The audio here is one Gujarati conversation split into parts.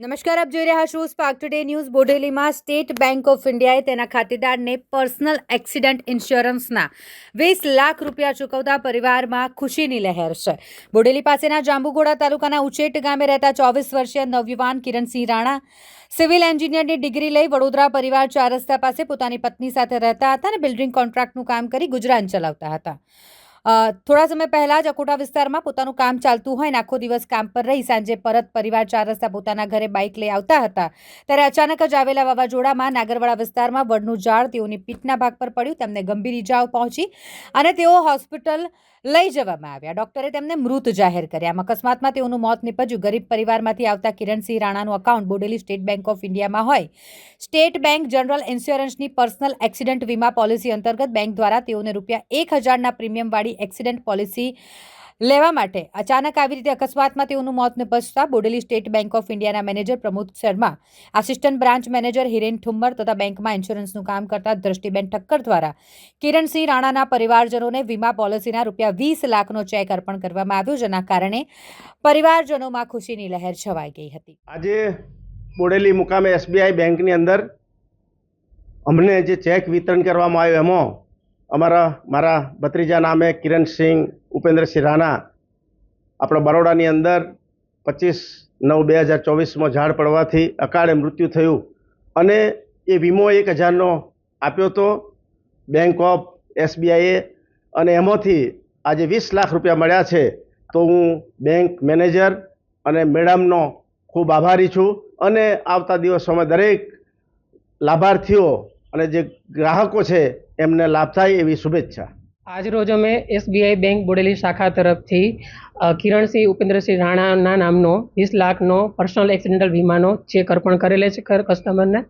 નમસ્કાર, આપ જોઈ રહ્યા છો સ્પાર્ક ટુડે ન્યૂઝ બોડેલીમાં સ્ટેટ બેંક ઓફ ઇન્ડિયાએ તેના ખાતેદારને પર્સનલ એક્સિડન્ટ ઇન્સ્યોરન્સના વીસ લાખ રૂપિયા ચૂકવતા પરિવારમાં ખુશીની લહેર છે. બોડેલી પાસેના જાંબુગોડા તાલુકાના ઉચેટ ગામે રહેતા ચોવીસ વર્ષીય નવયુવાન કિરણસિંહ રાણા સિવિલ એન્જિનિયરની ડિગ્રી લઈ વડોદરા પરિવાર ચાર રસ્તા પાસે પોતાની પત્ની સાથે રહેતા હતા અને બિલ્ડિંગ કોન્ટ્રાક્ટનું કામ કરી ગુજરાન ચલાવતા હતા. થોડા સમય પહેલા જ અકોટા વિસ્તારમાં પોતાનું કામ ચાલતું હોય ને આખો દિવસ કામ પર રહી સાંજે પરત પરિવાર ચાર રસ્તા પોતાના ઘરે બાઇક લઈ આવતા હતા. ત્યારે અચાનક જ આવેલા વાવાઝોડામાં નાગરવાડા વિસ્તારમાં વડનું ઝાડ તેઓની પીઠના ભાગ પર પડ્યું, તેમને ગંભીર ઈજાઓ પહોંચી અને તેઓ હોસ્પિટલ લઈ જવામાં આવ્યા. ડોક્ટરે તેમને મૃત જાહેર કર્યા. અકસ્માતમાં તેઓનું મોત નીપજ્યું. ગરીબ પરિવારમાંથી આવતા Kiransinh રાણાનું account Bodeli state bank of ઇન્ડિયામાં હોય. સ્ટેટ બેંક જનરલ ઇન્સ્યોરન્સની પર્સનલ એક્સિડન્ટ વીમા પોલિસી અંતર્ગત બેંક દ્વારા તેઓને રૂપિયા એક હજારના પ્રીમિયમવાળી એક્સિડન્ટ પોલિસી લેવા માટે અચાનક આવી રીતે અકસ્માતમાં તેઓનું મોત નિપજતા બોડેલી સ્ટેટ બેંક ઓફ ઇન્ડિયાના manager Pramod Sharma, assistant branch manager Hiren Thummar તથા બેંકમાં ઇન્સ્યોરન્સનું કામ કરતા દ્રષ્ટિબેન ઠક્કર દ્વારા કિરણસિંહ રાણાના પરિવારજનોને વીમા પોલિસીના રૂપિયા વીસ લાખનો ચેક અર્પણ કરવામાં આવ્યો, જેના કારણે પરિવારજનોમાં ખુશીની લહેર છવાઈ ગઈ હતી. આજે બોડેલી મુકામે એસબીઆઈ બેંકની અંદર અમને જે ચેક વિતરણ કરવામાં આવ્યો, એમાં અમારા, મારા ભત્રીજા નામે કિરણસિંહ ઉપેન્દ્રસિંહ રાણા, આપણા બરોડાની અંદર પચીસ નવ બે હજાર ચોવીસમાં ઝાડ પડવાથી અકાળે મૃત્યુ થયું અને એ વીમો એક હજારનો આપ્યો હતો બેંક ઓફ એસબીઆઈએ અને એમાંથી આજે વીસ લાખ રૂપિયા મળ્યા છે. તો હું બેંક મેનેજર અને મેડમનો ખૂબ આભારી છું અને આવતા દિવસોમાં દરેક લાભાર્થીઓ અને જે ગ્રાહકો છે, એમને લાભ થાય એવી શુભેચ્છા. આજ રોજ અમે એસબીઆઈ બેંક બોડેલી શાખા તરફથી કિરણસિંહ ઉપેન્દ્રસિંહ રાણાના નામનો વીસ લાખનો પર્સનલ એક્સિડન્ટલ વીમાનો ચેક અર્પણ કરેલે છે કસ્ટમરને,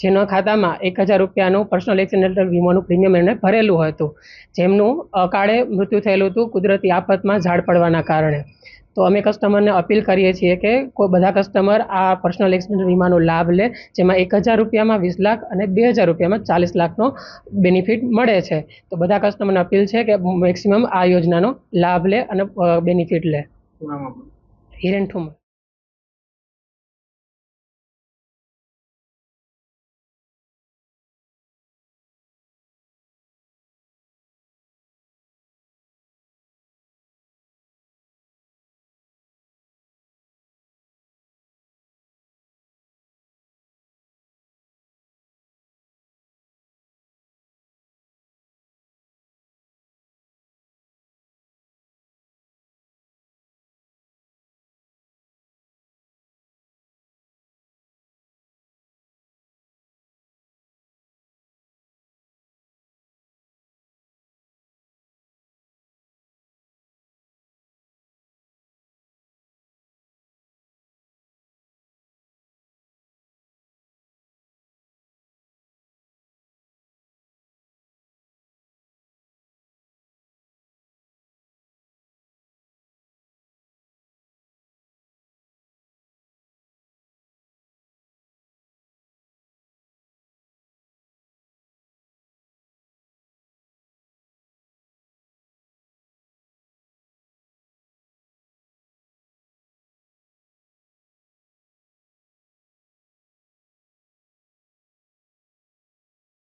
જેના ખાતામાં એક હજાર રૂપિયાનું પર્સનલ એક્સિડન્ટલ વીમાનું પ્રીમિયમ એમણે ભરેલું હતું. જેમનું અકાળે મૃત્યુ થયેલું હતું કુદરતી આફતમાં ઝાડ પડવાના કારણે. તો અમે કસ્ટમરને અપીલ કરીએ છીએ કે કોઈ બધા કસ્ટમર આ પર્સનલ એક્સિડન્ટ વીમાનો લાભ લે જેમાં એક હજાર રૂપિયામાં વીસ લાખ અને બે હજાર રૂપિયામાં ચાલીસ લાખનો બેનિફિટ મળે છે. તો બધા કસ્ટમરને અપીલ છે કે મેક્સિમમ આ યોજનાનો લાભ લે અને બેનિફિટ લે. હિરેન ઠુમર.